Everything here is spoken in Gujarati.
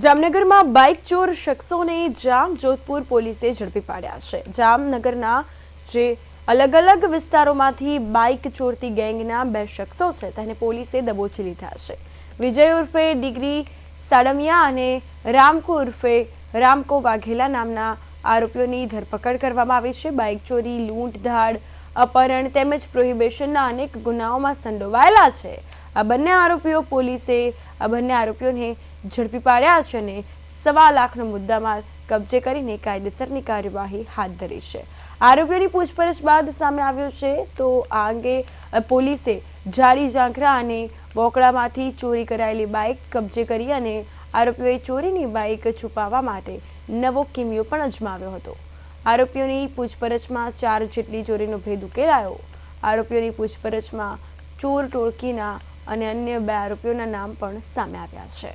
જામનગરમાં બાઇક ચોર શખ્સોને જામ જોધપુર પોલીસે ઝડપી પાડ્યા છે. જામનગરના જે અલગ અલગ વિસ્તારોમાંથી બાઇક ચોરતી ગેંગના બે શખ્સો છે, તેને પોલીસે દબોચી લીધા છે. વિજય ઉર્ફે ડિગ્રી સાડમિયા અને રામકો ઉર્ફે રામકો વાઘેલા નામના આરોપીઓની ધરપકડ કરવામાં આવી છે. બાઇક ચોરી, લૂંટ, ધાડ, અપહરણ તેમજ પ્રોહિબિશનના અનેક ગુનાઓમાં સંડોવાયેલા છે. આ બંને આરોપીઓ પોલીસે, આ બંને આરોપીઓને ઝડપી પાડ્યા છે અને સવા લાખનો મુદ્દામાલ કબજે કરીને કાયદેસરની કાર્યવાહી હાથ ધરી છે. આરોપીઓની પૂછપરછ બાદ સામે આવ્યો છે તો આ અંગે પોલીસે જાડી ઝાંખરા અને બોકડામાંથી ચોરી કરાયેલી બાઇક કબજે કરી અને આરોપીઓએ ચોરીની બાઇક છુપાવવા માટે નવો કિમિયો પણ અજમાવ્યો હતો. આરોપીઓની પૂછપરછમાં ચાર જેટલી ચોરીનો ભેદ ઉકેલાયો. આરોપીઓની પૂછપરછમાં ચોર ટોળકીના અને અન્ય બે આરોપીઓના નામ પણ સામે આવ્યા છે.